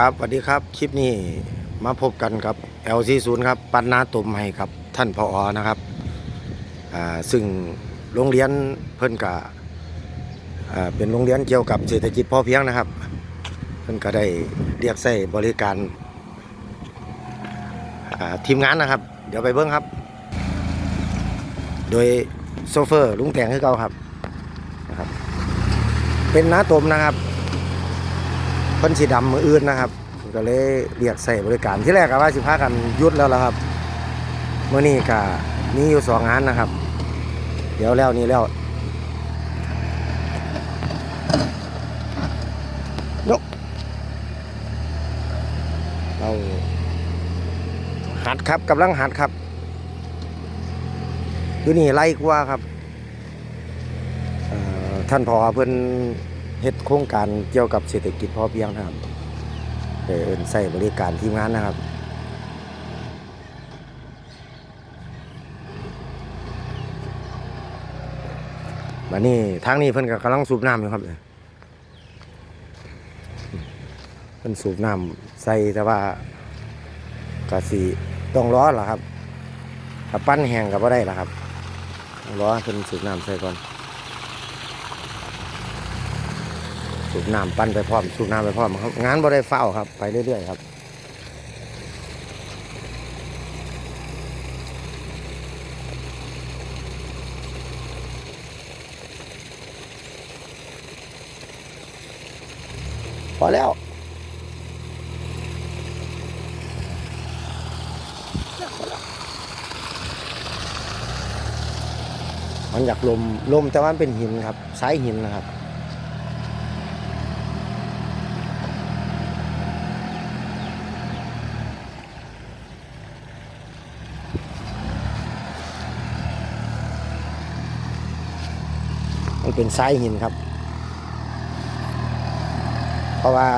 ครับสวัสดีครับ คลิปนี้มาพบกันกับ LC0 ครับ ปันนาตุมให้กับท่านพออนะครับอ่าซึ่งโรงเรียนเพิ่นกะเป็นโรงเรียนเกี่ยวกับเศรษฐกิจพอเพียงนะครับ เพิ่นก็ได้เรียกใช้บริการอ่าทีมงานนะครับ เดี๋ยวไปเบิ้งครับ โดยโซเฟอร์ลุงแตงคือเก่าครับนะครับ เป็นน้าตมนะครับ พิ่นสีดำมืออื่นนะครับก็เลยเรียกใส่บริการที่แรกก็ว่าสิพากันยุดแล้วล่ะครับเมื่อนี้ก็มีอยู่สองงานนะครับ เดี๋ยวแล้วนี้แล้วยกเราหัดครับกำลังหัดครับอยู่นี่ไล่กว่าครับท่านพอเพิ่อน เฮ็ดโครงการเกี่ยวกับเศรษฐกิจพอเพียงนะครับเดินใส่บริการทีมงานนะครับบัดนี้ทางนี้เพิ่นก็กำลังสูบน้ำอยู่ครับเพิ่นสูบน้ำใส่แต่ว่าก็สิต้องรอล่ะครับถ้าปั้นแห้งก็บ่ได้ล่ะครับต้องรอให้เพิ่นสูบน้ำใส่ก่อน สูบน้ำปั้นไปพร้อมสูบน้ำไปพร้อมครับ งานบ่ได้เฝ้าครับ ไปเรื่อยๆครับพอแล้วมันอยากลมลมแต่ว่ามันเป็นหินครับสายหินนะครับ มันเป็นทรายหินครับ เพราะว่า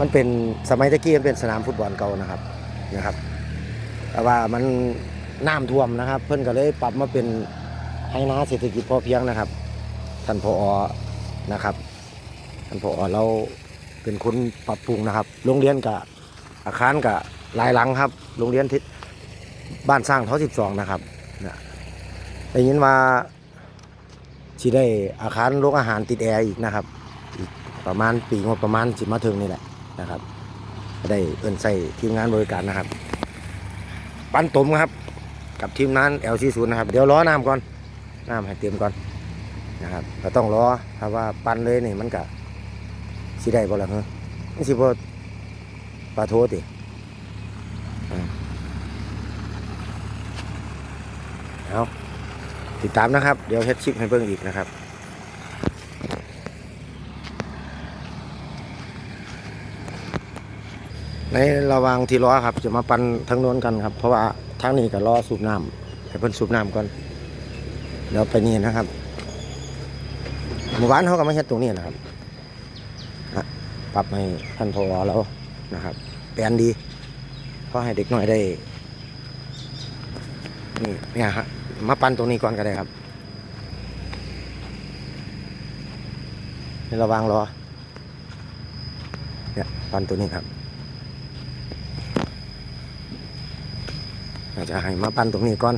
มันเป็นสมัยตะกี้มันเป็นสนามฟุตบอลเก่านะครับนะครับ แต่ว่ามันน้ำท่วมนะครับ เพิ่นก็เลยปรับมาเป็นให้นาเศรษฐกิจพอเพียงนะครับ ท่านพอนะครับ ท่านพอเราเป็นคนปรับปรุงนะครับ โรงเรียนกับอาคารกับหลายหลังครับ โรงเรียนที่บ้านสร้างท้อสิบสองนะครับ ได้ยินว่าสิได้อาคารโรงอาหารติดแอร์อีกนะครับ อีกประมาณปีงบประมาณสิมาถึงนี่แหละนะครับได้เอินใส่ทีมงานบริการนะครับ ปั้นตมครับ กับทีมงาน LC0 นะครับ เดี๋ยวรอน้ำก่อนน้ำให้เตรียมก่อนนะครับก็ต้องรอถ้าว่าปั้นเลยนี่มันก็สิได้บ่ล่ะเฮ้ยมันสิบ่ปลาโทติอ่าเอา ติดตามนะครับ เดี๋ยวเฮ็ดชิปให้เบิ่งอีกนะครับในระหว่างที่รอครับ จะมาปั่นทางโน้นกันครับ เพราะว่าทางนี้ก็รอสูบน้ำให้เพิ่นสูบน้ำก่อนเดี๋ยวไปนี่นะครับหมู่บ้านเขาก็มาเฮ็ดตรงนี้นะครับฮะปรับให้ท่านพอเรานะครับแปลนดีเพราะให้เด็กน้อยได้นี่เนี่ยฮะ มาปั้นตรงนี้ก่อนก็ได้ครับในระวางรอเนี่ยปั้นตัวนี้ครับอาจจะให้มาปั้นตรงนี้ก่อน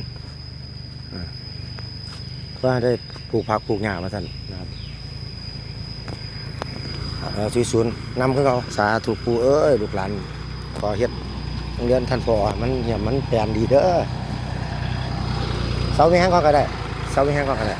เพื่อได้ปลูกผักปลูกหญ้ามาสั่นนะครับแล้วที่ศูนย์นำขึ้นเขาสาถูกปูเอ้ยลูกหลานขอเฮ็ดโรงเรียนท่านพอมันเนี่ยมันแปลนดีเด้อ เสาไม่แห้งก็ก็ได้เสาไม่แห้งก็ก็ได้